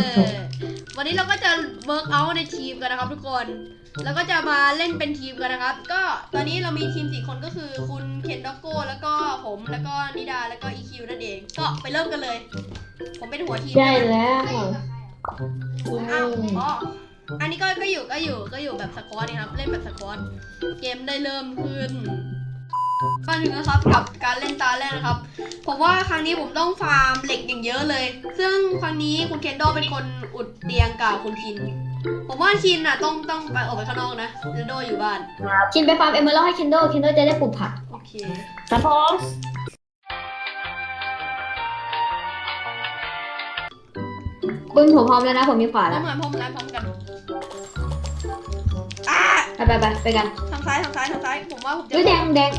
เย้คะกดจบวันนี้เราก็จะเวิร์กเอาในทีมกันนะครับทุกคน แล้วก็จะมาเล่นเป็นทีมกันนะครับ ก็ตอนนี้เรามีทีมสี่คนก็คือคุณเคนด็อกโก้แล้วก็ผมแล้วก็นิดาแล้วก็อีคิวนั่นเอง ก็ไปเริ่มกันเลย ผมเป็นหัวทีมได้แล้วอ้าวอ๋ออันนี้ก็ก็อยู่ก็อยู่ก็อยู่แบบสควอตนี่ครับ เล่นแบบสควอตเกมได้เริ่มขึ้น ก็ถึงนะครับกับการเล่นตาแรกนะครับ ผมว่าครั้งนี้ผมต้องฟาร์มเหล็กอย่างเยอะเลย ซึ่งครั้งนี้คุณเคนโดเป็นคนอุดเตียงกับคุณชิน ผมว่าชินอะต้องต้องไปออกไปข้างนอกนะเคนโดอยู่บ้านชินไปฟาร์มเอเมอรัลให้เคนโดเคนโดจะได้ปลูกผัก โอเค ครับผมคุณผมพร้อมแล้วนะ ผมมีขวานพร้อแล้มวกันพร้อมกันพร้อมกันอ่าไปไปไปไปกันทางซ้ายทางซ้ายทางซ้าย ผมว่าผมจะเฮ้ยแดงแดง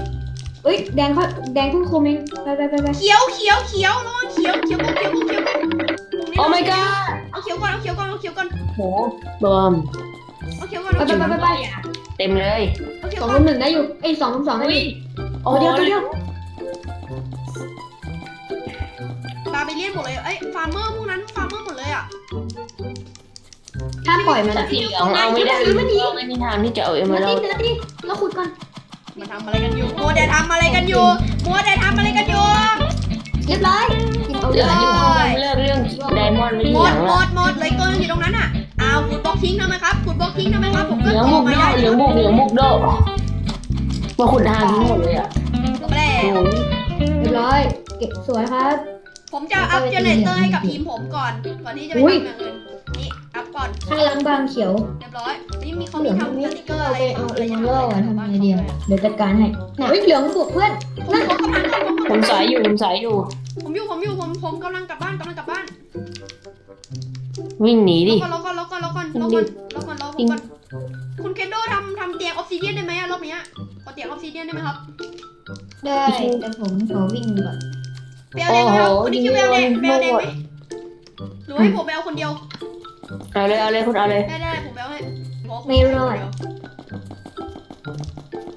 เฮ้ยแดงเขาแดงเพิ่งคุมเองไปไปไปไปเขียวเขียวเขียวระวังเขียวเขียวเขียวเขียวเขียวตรงนี้โอ้ my god เอาเขียวก่อนเอาเขียวก่อนเอาเขียวก่อนโหบอมเอาเขียวก่อนไปเอาไปเขียวไปก่อนไปไปเต็มเลยเอาเขียวสองก่รุอนมหนึ่งได้อยู่เอ้ยสองรุมสองได้อยู่โอ้ตัวเดียวตัวเดียวบาร์เบเลียนหมดเลยเอ้ยฟาร์มเมอร์พวกนั้นฟาร์มเมอร์หมดเลยอะห้ามปล่อยมันแต่อะสีเหลืองเอาไม่ได้ไม่มีทางที่จะเอาเอเมมาอรัดิลมาดิเราขุดก่อน มาทำอะไรกันอยู่มัวแต่ทำอะไรกันอยู่มัวแต่ทำอะไรกันอยู่เรียบร้อยกินเอาเรื่องเลยที่ผมเลิกเรื่องไดมอนด์ไม่หมที่หดลังหมละดหมดเลยตัวอยู่ตรงนั้นอะอ้าวขุดบล็อกทิ้งทำไมครับขุดบล็อกทิ้งทำไมครับผมเหก็ลืองต่บุอกมาโดได้เหลืองบุกเหลืองบุกโดมาขุดทางทิ้งหมดเลยอะก็ไม่ได้โอ้โหเรียบร้อย เก็บสวยครับ ผมจะอัพเจเนเรเตอร์ให้กับทีมผมก่อน ก่อนที่จะไปอุ้ยทำอย่างอื่นนี่อัพ ก่อน ข้างหล้างบางเขียวเรียบร้อย นี่มีเขาเหลืมีองทำนี่สติกเกอร์เอาอะไรไปเอาอะเอไรเมอรัลอะทำไงดีอะเดี๋ยวจัดการให้เฮ้ยเหลืองบวกเพื่อนผมผมกำลังผมสายอยู่ผมสายอยู่ ผมอยู่ผมอยู่ผมผมกำลังกลับบ้านกำลังกลับบ้านวิ่งหนีดิ รอก่อนรอก่อนรอก่อนรอก่อนรอก่อนรอก่อนรอก่อนคุณเคนโดทำทำเตียงออฟซิเดียนได้ไหมอะรอบเนี้ยขอเตียงออฟซิเดียนได้ไหมครับได้แต่ผมขอวิ่งก่อนไปเอาแดงไหมครับคนที่คิวไปเอาแดงไปเอาแดงไหมหรือให้ผมไปเอาคนเดียว เอาเลยเอาเลยคุณเอาเลย ได้ได้ผมไปเอาให้ขอคนไม่เดียวรอด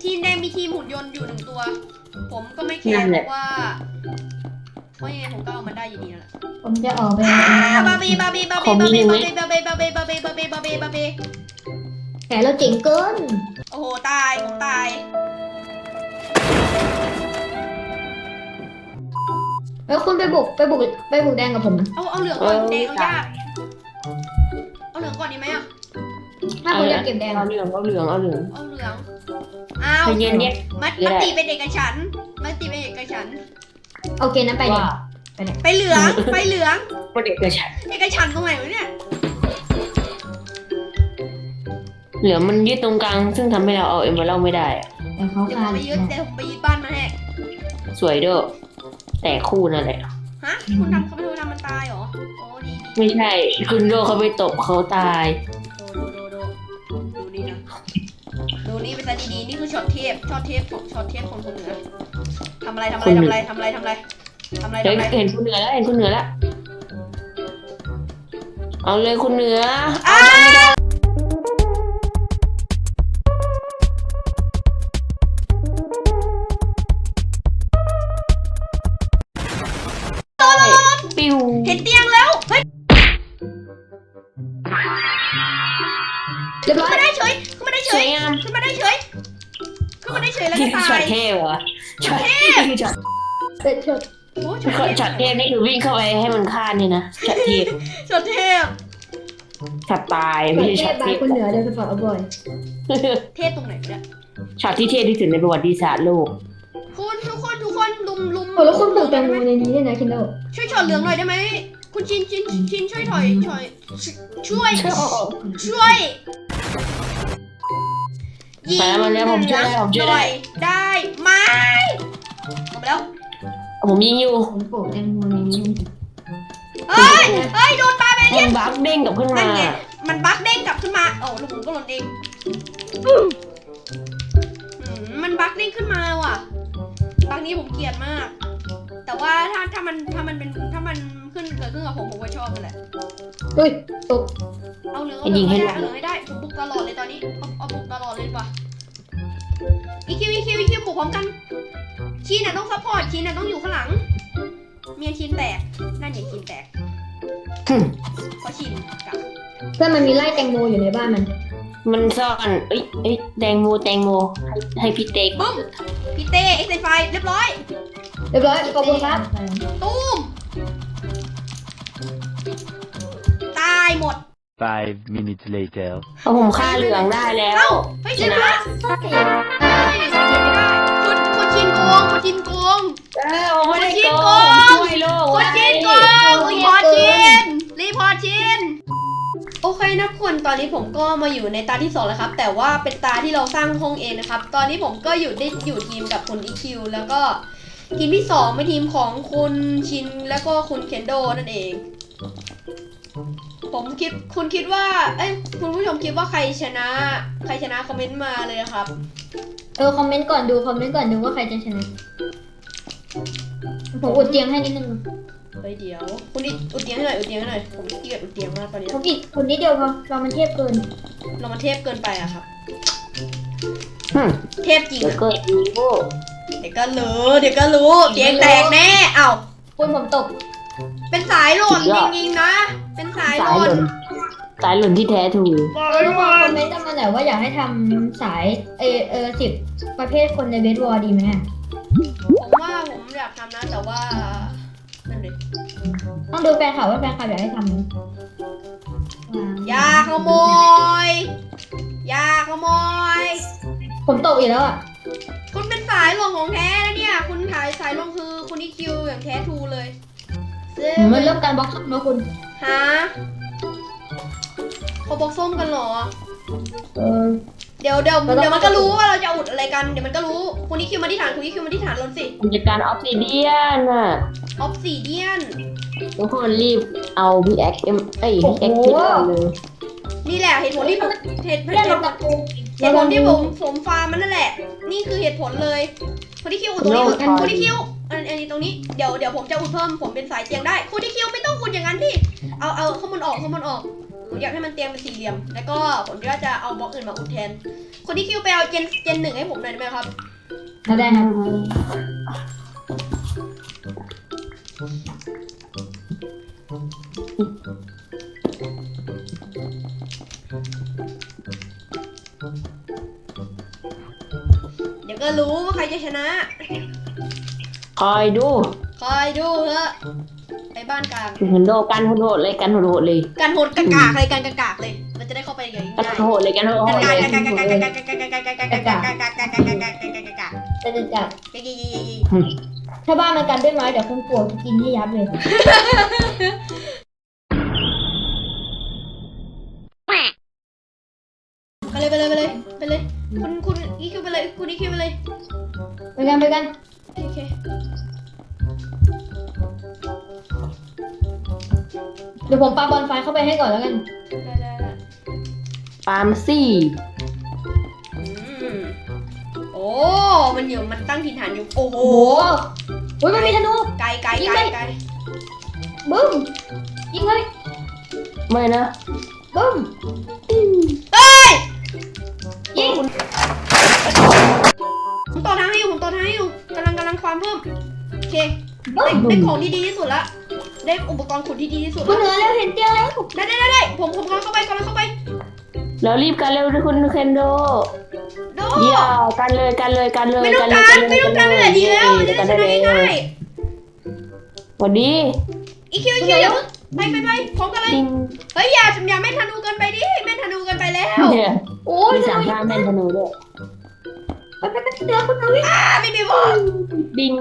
ทีมแดงมีทีมหุ่นยนต์อยู่หนึ่งตัว ผมก็ไม่แคร์เพราะว่าเพราะยังไงผมก็เอามันได้อยู่ดีนั่นแหละผมจะออกไปบาร์บี้บาร์บี้บาร์บี้บาร์บี้บาร์บี้บาร์บี้บาร์บี้บาร์บี้บาร์บี้บาร์บี้บาร์บี้แผลเราเจ๋งเกินโอ้โหตายผมตาย แล้วคุณไปบุกไปบุกไปบุกแดงกับผมนะเอาเอาเหลืองก่อนแดงเอายาก เอาเหลืองก่อนดีไหมอะ ถ้าผมอยากเก็บแดงเอาอะเหลืองเอาเหลืองเอาเหลืองเอาเหลืองอ้าวใจเย็นเนี่ย มัดมัดตีเป็นเอกฉันท์มัดตีเป็นเอกฉันท์โอเคนั้นไปเดี๋ยวว่าไปเหลือง ไปเหลือง ประเด็กกระชันเอกฉันท์ตรงไหนวะเนี่ย เหลืองมันยึดตรงกลาง ซึ่งทำให้เราเอาเอเมอรัลไม่ได้อะเดี๋ยวเขาเดี๋ยวผคามนไปยึดเดี๋ยวผมไปยึดบ้านมาให้สวยเด้อแต่คู่นั่นแหละ ฮะ คุณทำเขาไม่รู้ท ไม่ใช่ คุณโดเขาไปตบเขาตาย ดูดูดูดูดูนี่นะดูนี่เป็นซะดีๆนี่คือช็อตเทปช็อตเทปของช็อตเทปของคนเหนือทำอะไรทำอะไรทำอะไรทำอะไรทำอะไรทำอะไรเฮ้ยทำอะไรเห็นคุณเหนือแล้วเห็นคุณเหนือแล้ว เอาเลยคุณเหนือ อ้าตัว เป็นช็อตโอ้ช็อตเทพช็อตเทพนี่คือวิ่งเข้าไปให้มันฆ่านี่นะช็อตเทพช็อตเทพช็อตตายปไม่ระใช่เทช็อศตบาเทพยคนเหนือเดี๋ยวจะฝากเอาบ่อยเทพตรงไหนเนี่ยช็อตที่เทพที่สุดในประวัติศาสตร์โลกคุณทุกคนทุกคนลุมลุมโอ้แล้วคุณปลูกแตงโมในนี้ด้วยนะคินโดช่วยช็อตเหลืองหน่อยได้ไหมคุณชินชินชินช่วยถอยถอยช่วยช่วยยิงมาแล้วมาแล้วผมช่วยได้ผมช่วยได้หน่อยได้ไหมหมดไปแล้ว ผมยิงอยู่ผมปลูกแตงโมในนี้เฮ้ยเฮ้ยโดนปลาไปมันบักเด้งกลับขึ้นนั่มานไงมันบั๊กเด้งกลับขึ้นมาโอ้ลูกผมก็หล่นเองอืมมันบั๊กเด้งขึ้นมาว่ะบั๊กนี้ผมเกลียดมาก แต่ว่าถ้าถ้ามันถ้ามันเป็นถ้ามันขึ้นเกิดขึ้นกับผมผมก็ชอบมันแหละ เฮ้ยตก เอาเหลืองเอาเหลืองให้ได้เอาเหลืองให้ได้ผมบุกตลอดเลยตอนนี้เอาเอาบุกตลอดเลยดีกว่า อีคิวอีคิวอีคิวบุกพร้อมกัน ชีน่ะต้องซัพพอร์ตชีน่ะต้องอยู่ข้างหลัง เมียนชินแตก นั่นอย่าชินแตกหึเพราะชินกับเพื่อนมันมีไล่แตงโมอยู่ในบ้านมัน มันซ่อนเอ้ยเอ้ยแตงโมแตงโมให้ให้พี่เต็กบึ้มพี่เต้เอ็กซ์ไฟเรียบร้อย เรียบร้อยขอบคุณครับตุ้มตายหมด Five minutes later. เอาผมฆ่าเหลืองได้แล้ว เอ้าเฮ้ยชินละ คุณคุณชินโกงคุณชินโกงเออผมไม่ได้โกงช่วยโลกคุณชินโกงรีพอร์ตชินรีพอร์ตชินโอเคนะคุณตอนนี้ผมก็มาอยู่ในตาที่สองแล้วครับ แต่ว่าเป็นตาที่เราสร้างห้องเองนะครับ ตอนนี้ผมก็อยู่ได้อยู่ทีมกับคุณอีคิวแล้วก็ทีมที่สองเป็นทีมของคุณชินแล้วก็คุณเคนโดนั่นเอง ผมคิดคุณคิดว่า เอ้ยคุณผู้ชมคิดว่าใครชนะ ใครชนะคอมเมนต์มาเลยครับ เออคอมเมนต์ก่อนดูคอมเมนต์ก่อนดูว่าใครจะชนะผมอุดเตียงให้นิดนึงเฮ้ยเดี๋ยว คุณนิดอุดเตียงให้หน่อยอุดเตียงให้หน่อยผมเกลียดอุดเตียงมากตอนนี้ผมอีกคนนิดเดียวพอเรามันเทียบเกินเรามาเทพเกินไปอะครับหึเทพจริงเดี๋ยวอะเกิดอีโวเดี๋ยวก็รู้เดี๋ยวก็รู้เตียงแตกแน่เอ้าคุณผมตกเป็นสายหล่นจริงๆนะ เป็นสายหสายล่หนล่นสายหล่นที่แท้ถูกเออทุกคนคอมเมนต์กันมาหน่อยว่าอยากให้ทำสายเออเออสิบประเภทคนในเบสวอลดีไหมอะผมว่าผมอยากทำนะแต่ว่านั่นเลยต้องดูแฟนข่าวว่าแฟนข่าวอยากให้ทำไหมอย่าขโมยอย่าขโมย ผมตกอีกแล้วอะคุณเป็นสายหลงของแท้นะเนี่ย คุณถ่ายสายหลงคือคุณอีคิวอย่างแท้ทรูเลย ซึ่งมันเริ่มการบล็อกส้มแล้วคุณฮะเขาบอกส้มกันเหรอ เออ เดี๋ยวเดี๋ยวเราต้อง เดี๋ยวมันก็รู้ว่าเราจะอุดอะไรกัน เดี๋ยวมันก็รู้คุณอีคิวมาที่ฐานคุณอีคิวมาที่ฐานลนสิ กิจการออฟซิเดียนน่ะ ออฟซิเดียน ทุกคนรีบเอาพี่แอ็กเอ็มเอ้ยพี่แอ็กคิดเอาเลย นี่แหละเหตุผลที่ผมเหตุผลเรียกเราตะกู เหตุผลที่ผมผมฟาร์มมันนั่นแหละ นี่คือเหตุผลเลยคุณที่คิวอุดตรงนี้คุณที่คิวอันอันนี้ตรงนี้เดี๋ยวเดี๋ยวผมจะอุดเพิ่มผมเป็นสายเตียงได้คุณที่คิวไม่ต้องอุดอย่างนั้นพี่เอาเอาข้างบนออกข้างบนออกผมอยากให้มันเตียงเป็นสี่เหลี่ยม แล้วก็ผมก็จะเอาบล็อกอื่นมาอุดแทนคุณที่คิวไปเอาเจนเจนหนึ่งให้ผมหน่อยได้ไหมครับเอาได้ครับ ก็รู้ว่าใครจะชนะ คอยดูคอยดูเถอะไปบ้านกลางเห็นโดกันโหดๆเลยกันโหดๆเลยการโหดกากากเลยการกากากเลยเราจะได้เข้าไปอย่างกันง่ายโหดเลยกันโหดกากเลากยกากากากากากากากากากากากากากากากากากากากจะจะจัดยี่ยี่ยี่ยี่ถ้าบ้านมันกันด้วยไม้เดี๋ยวคุณปู่จะกินให้ยับเลยไปเลยไปเลยไปเลยไปเลยคุณคุณ อีคิวไปเลยคุณอีคิวไปเลยไปกันไปกันโอเคเดี๋ยวผมปาบอลไฟเข้าไปให้ก่อนแล้วกันได้ได้ได้ปาล์มซี่อืมโอ้มันอยู่มันตั้งถิ่นฐานอยู่โอ้โหโอ้โหอุ้ยมันมีธนู ไกลไกลไกลไกลบึ้มยิงเลยไม่นะบึ้มเอ้ยยิง ผมต่อทางให้อยู่ผมต่อทางให้อยู่กำลังกำลังความเพิ่มโอเคบึ้ได้มได้ของที่ดีที่สุดละได้อุปกรณ์ขุดที่ดีที่สุดคุณละเหนือแล้วเห็นเตียงแล้วได้ได้ได้ได้ผมผมกำลังเข้าไปกำลังเข้าไปแล้วรีบกันเร็วด้วยคุณเคนโดโดเดี๋ยวกันเลยกันเลยกันเลยไม่ต้องเลยการไม่ต้องการนั่นแหละดีแล้วจะได้กันชได้นะเลยง่ายสวัสดีๆอีคิวอีคิวอย่าเพิ่งไปไปไปพร้อมกันเลยจริงเฮ้ยอย่าอย่าแม่นธนูเกินไปดิแม่นธนูเกินไปแล้ว เนี่ยโอ้ยมีธสามนูท่าแม่นธนูด้วย ไปไปไปเดี๋ยวคุณเอาไว้าไม่มีบอลดิง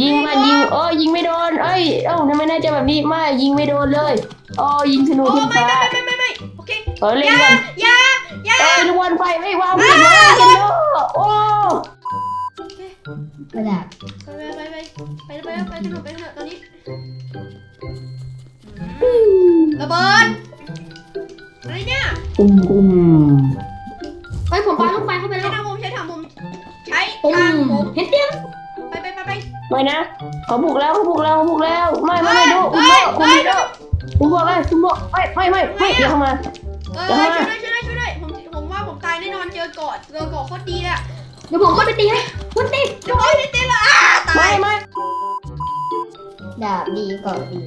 ยิงมายิงโอ้ยิงไม่โดน เอ้ยเอ้าทำไมน่าจะแบบนี้ไม่ยิงไม่โดนเลยโอ้ยิงธนุโขึ้นไม่ฟ้าไม่ไม่ไม่ไม่โอเคเออเล่นกันยาย่า เอ้ยทุกคนไปไม่วางผิดนะธนูโอ้กระดาษไปไปไปไปไปไปไปสนุกไปสนุกตอนนี้ระเบิดอะไรเนี่ย ตุ้มตุ้ม นะเขาบุกแล้วเขาบุกแล้วเขาบุกแล้ว ไม่ไม่ไม่ดูคุณเฮ้บยอกคุณเฮ้ยบอกคุณบอกเลยคุณบอกไม่ไม่ไม่ไม่อย่าเข้ามาเออช่วยด้วยช่วยด้วยช่วยด้วยผมผมว่าผมตายแน่นอนเจอเกาะเจอเกาะโคตรดีอะเดี๋ยวผมเข้าไปตีให้คุณตีโอ้ยนิดเดียวละอะตายดาบดีเกาะดี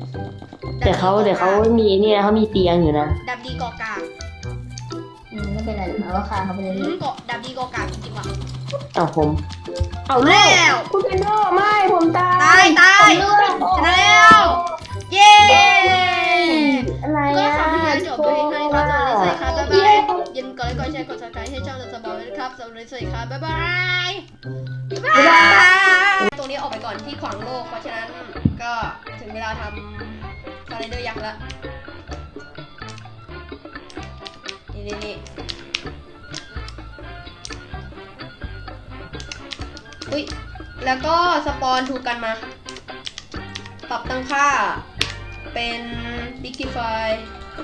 แต่เขาแต่เขามีนี่นะเขามีเตียงอยู่นะดับดีเกาะกากอืมไม่เป็นไรหรอกเอาว่าฆ่าเขาไปเลยอืมเกาะดับดีเกาะกากจริงๆว่ะเอาผม เอาแล้แล้ววคุณเป็นโดไม่ผมตาตายยตายผมเลือดชนะแล้ว เย้ อะไรก็อะขอบคุณที่จบไปให้ครับสวัสดีครับบ๊ายบายยินกดไลค์กดแชร์กดซับสไครต์ให้ช่องเราสบายเลยครับสวัสดีครับบ๊ายบายบ๊ายบายตรงนี้ออกไปก่อนที่ขวางโลกเพราะฉะนั้นก็ถึงเวลาทำสไลเดอร์ยักษ์แล้วนี่นี่นี่ อุ้ยแล้วก็สปอนถูกกันมา ปรับตั้งค่า เป็นดิจิฟาย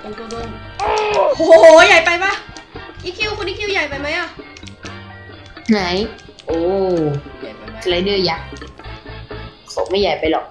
ตรงตัวดงโอ้โห ใหญ่ไปปะอีคิวคุณอีคิวใหญ่ไปไหมอะไหน โอ้ ใหญ่ไปไหมสไลเดอร์ยักษ์ผมไม่ใหญ่ไปหรอก